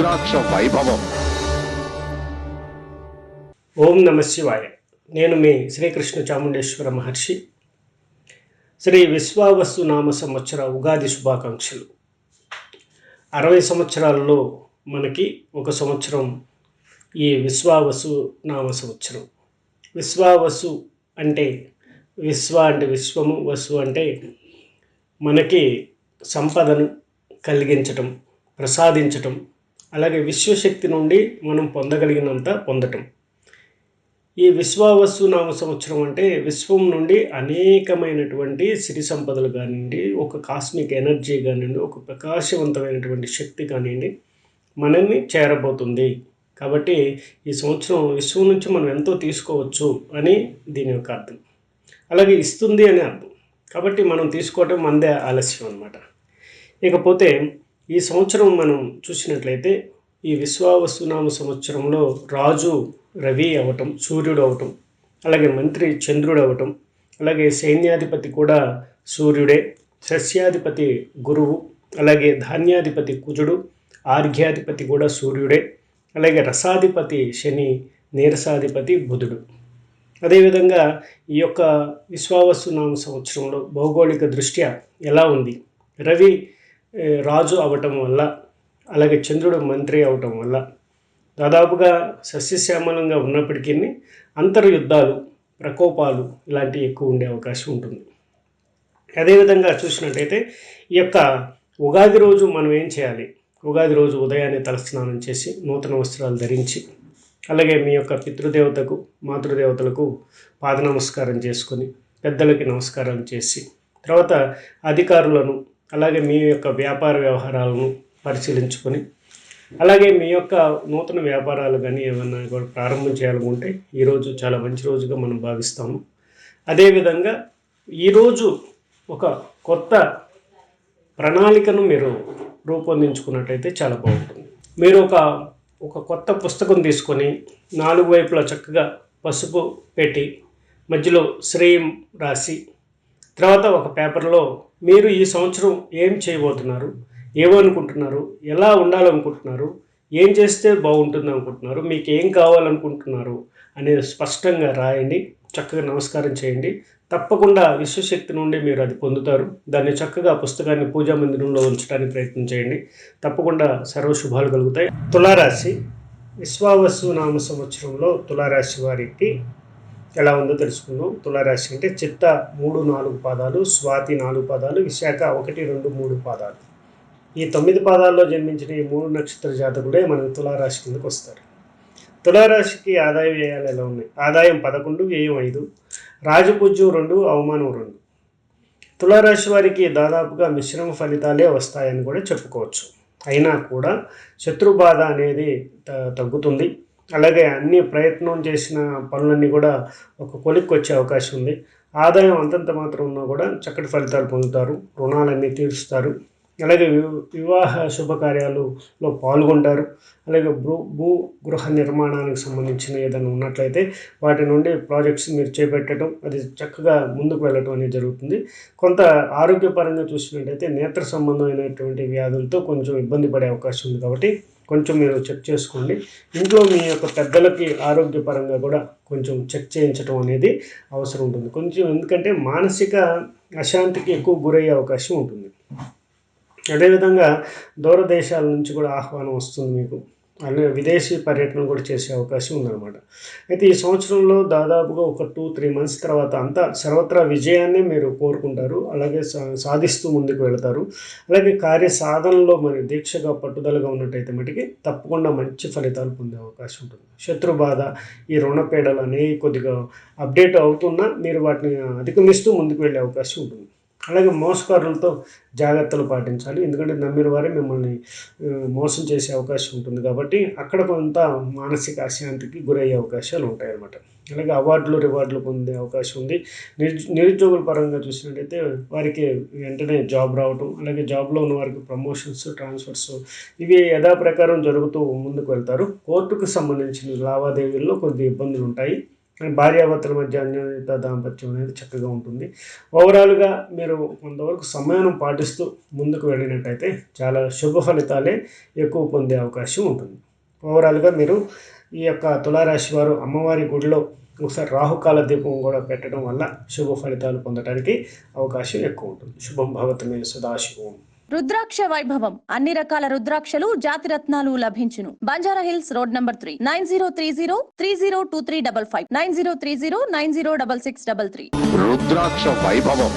రుద్రాక్ష వైభవం. ఓం నమ శివాయ. నేను మీ శ్రీకృష్ణ చాముండేశ్వర మహర్షి. శ్రీ విశ్వావస్తు నామ సంవత్సర ఉగాది శుభాకాంక్షలు. అరవై సంవత్సరాలలో మనకి ఒక సంవత్సరం ఈ విశ్వావసు నామ సంవత్సరం. విశ్వావసు అంటే విశ్వ అంటే విశ్వము వసు అంటే మనకి సంపదను కలిగించటం ప్రసాదించటం అలాగే విశ్వశక్తి నుండి మనం పొందగలిగినంత పొందటం. ఈ విశ్వావస్తు నామ సంవత్సరం అంటే విశ్వం నుండి అనేకమైనటువంటి సిరి సంపదలు కానివ్వండి ఒక కాస్మిక్ ఎనర్జీ కానివ్వండి ఒక ప్రకాశవంతమైనటువంటి శక్తి కానివ్వండి మనల్ని చేరబోతుంది. కాబట్టి ఈ సంవత్సరం విశ్వం నుంచి మనం ఎంతో తీసుకోవచ్చు అని దీని యొక్క అర్థం. అలాగే ఇస్తుంది అని అర్థం. కాబట్టి మనం తీసుకోవటం మందే ఆలస్యం అన్నమాట. ఇకపోతే ఈ సంవత్సరం మనం చూసినట్లయితే ఈ విశ్వావసునామ సంవత్సరంలో రాజు రవి అవటం సూర్యుడు అవటం అలాగే మంత్రి చంద్రుడు అవటం అలాగే సైన్యాధిపతి కూడా సూర్యుడే సస్యాధిపతి గురువు అలాగే ధాన్యాధిపతి కుజుడు ఆర్ఘ్యాధిపతి కూడా సూర్యుడే అలాగే రసాధిపతి శని నీరసాధిపతి బుధుడు. అదేవిధంగా ఈ యొక్క విశ్వావసునామ సంవత్సరంలో భౌగోళిక దృష్ట్యా ఎలా ఉంది? రవి రాజు అవటం వల్ల అలాగే చంద్రుడు మంత్రి అవటం వల్ల దాదాపుగా సస్యశ్యామలంగా ఉన్నప్పటికీ అంతర్యుద్ధాలు ప్రకోపాలు ఇలాంటివి ఎక్కువ ఉండే అవకాశం ఉంటుంది. అదేవిధంగా చూసినట్టయితే ఈ యొక్క ఉగాది రోజు మనం ఏం చేయాలి? ఉగాది రోజు ఉదయాన్నే తలస్నానం చేసి నూతన వస్త్రాలు ధరించి అలాగే మీ యొక్క పితృదేవతకు మాతృదేవతలకు పాద నమస్కారం చేసుకొని పెద్దలకి నమస్కారం చేసి తర్వాత అధికారులను అలాగే మీ యొక్క వ్యాపార వ్యవహారాలను పరిశీలించుకొని అలాగే మీ యొక్క నూతన వ్యాపారాలు కానీ ఏమన్నా కూడా ప్రారంభం చేయాలనుకుంటే ఈరోజు చాలా మంచి రోజుగా మనం భావిస్తాము. అదేవిధంగా ఈరోజు ఒక కొత్త ప్రణాళికను మీరు రూపొందించుకున్నట్టయితే చాలా బాగుంటుంది. మీరు ఒక ఒక కొత్త పుస్తకం తీసుకొని నాలుగు వైపులా చక్కగా పసుపు పెట్టి మధ్యలో శ్రేయం రాసి తర్వాత ఒక పేపర్లో మీరు ఈ సంవత్సరం ఏం చేయబోతున్నారు? ఏమనుకుంటున్నారు? ఎలా ఉండాలనుకుంటున్నారు? ఏం చేస్తే బాగుంటుంది అనుకుంటున్నారు మీకు ఏం కావాలనుకుంటున్నారు? అనేది స్పష్టంగా రాయండి. చక్కగా నమస్కారం చేయండి. తప్పకుండా విశ్వశక్తి నుండి మీరు అది పొందుతారు. దాన్ని చక్కగా పుస్తకాన్ని పూజా మందిరంలో ఉంచడానికి ప్రయత్నం చేయండి. తప్పకుండా సర్వ శుభాలు కలుగుతాయి. తులారాశి. విశ్వావసు నామ సంవత్సరంలో తులారాశి వారికి ఎలా ఉందో తెలుసుకుందాం. తులారాశి అంటే చిత్త మూడు నాలుగు పాదాలు స్వాతి నాలుగు పాదాలు విశాఖ ఒకటి రెండు మూడు పాదాలు. ఈ తొమ్మిది పాదాల్లో జన్మించిన ఈ మూడు నక్షత్ర జాతకుడే మనం తులారాశి కిందకు వస్తారు. తులారాశికి ఆదాయ వ్యయాలు ఎలా ఉన్నాయి? ఆదాయం పదకొండు వ్యయం ఐదు రాజపూజ్యం రెండు అవమానం రెండు. తులారాశి వారికి దాదాపుగా మిశ్రమ ఫలితాలే వస్తాయని కూడా చెప్పుకోవచ్చు. అయినా కూడా శత్రుబాధ అనేది త- తగ్గుతుంది. అలాగే అన్ని ప్రయత్నం చేసిన పనులన్నీ కూడా ఒక కొలిక్కి వచ్చే అవకాశం ఉంది. ఆదాయం అంతంత మాత్రం ఉన్నా కూడా చక్కటి ఫలితాలు పొందుతారు. రుణాలన్నీ తీరుస్తారు. అలాగే వి- వివాహ శుభకార్యాలలో పాల్గొంటారు. అలాగే భూ భూ గృహ నిర్మాణానికి సంబంధించిన ఏదైనా ఉన్నట్లయితే వాటి నుండి ప్రాజెక్ట్స్ మీరు చేపట్టడం అది చక్కగా ముందుకు వెళ్ళడం అనేది జరుగుతుంది. కొంత ఆరోగ్యపరంగా చూసినట్టయితే నేత్ర సంబంధమైనటువంటి వ్యాధులతో కొంచెం ఇబ్బంది పడే అవకాశం ఉంది కాబట్టి కొంచెం మీరు చెక్ చేసుకోండి. ఇంట్లో మీ యొక్క పెద్దలకి ఆరోగ్యపరంగా కూడా కొంచెం చెక్ చేయించడం అనేది అవసరం ఉంటుంది. కొంచెం ఎందుకంటే మానసిక అశాంతికి ఎక్కువ గురయ్యే అవకాశం ఉంటుంది. అదేవిధంగా దూరదేశాల నుంచి కూడా ఆహ్వానం వస్తుంది మీకు. అలాగే విదేశీ పర్యటన కూడా చేసే అవకాశం ఉందన్నమాట. అయితే ఈ సంవత్సరంలో దాదాపుగా ఒక టూ త్రీ మంత్స్ తర్వాత అంతా సర్వత్రా విజయాన్నే మీరు కోరుకుంటారు. అలాగే సా- సాధిస్తూ ముందుకు వెళతారు. అలాగే కార్య సాధనలో మరి దీక్షగా పట్టుదలగా ఉన్నట్టయితే మటుకి తప్పకుండా మంచి ఫలితాలు పొందే అవకాశం ఉంటుంది. శత్రు బాధ ఈ రుణపీడలు అనేవి కొద్దిగా అప్డేట్ అవుతున్నా మీరు వాటిని అధిగమిస్తూ ముందుకు వెళ్ళే అవకాశం ఉంటుంది. అలాగే మోసకారులతో జాగ్రత్తలు పాటించాలి. ఎందుకంటే నమ్మిన వారే మిమ్మల్ని మోసం చేసే అవకాశం ఉంటుంది కాబట్టి అక్కడ కొంత మానసిక అశాంతికి గురయ్యే అవకాశాలు ఉంటాయి అన్నమాట అలాగే అవార్డులు రివార్డులు పొందే అవకాశం ఉంది. నిరు నిరుద్యోగుల పరంగా చూసినట్టయితే వారికి వెంటనే జాబ్ రావటం అలాగే జాబ్లో ఉన్న వారికి ప్రమోషన్స్ ట్రాన్స్ఫర్స్ ఇవి యథాప్రకారం జరుగుతూ ముందుకు వెళ్తారు. కోర్టుకు సంబంధించిన లావాదేవీల్లో కొద్ది ఇబ్బందులు ఉంటాయి భార్యాభర్తల మధ్య అన్యోన్యత దాంపత్యం అనేది చక్కగా ఉంటుంది. ఓవరాల్గా మీరు కొంతవరకు సమయాన్ని పాటిస్తూ ముందుకు వెళ్ళినట్టయితే చాలా శుభ ఫలితాలే ఎక్కువ పొందే అవకాశం ఉంటుంది. ఓవరాల్గా మీరు ఈ యొక్క తులారాశి వారు అమ్మవారి గుడిలో ఒకసారి రాహుకాల దీపం కూడా పెట్టడం వల్ల శుభ ఫలితాలు పొందడానికి అవకాశం ఎక్కువ ఉంటుంది. శుభం భవతమే సదాశివం. రుద్రాక్ష వైభవం. అన్ని రకాల రుద్రాక్షలు జాతి రత్నాలు లభించును. Banjara Hills road number three. Nine zero three zero three zero two three double five. Nine zero three zero nine zero double six double three. రుద్రాక్ష వైభవం.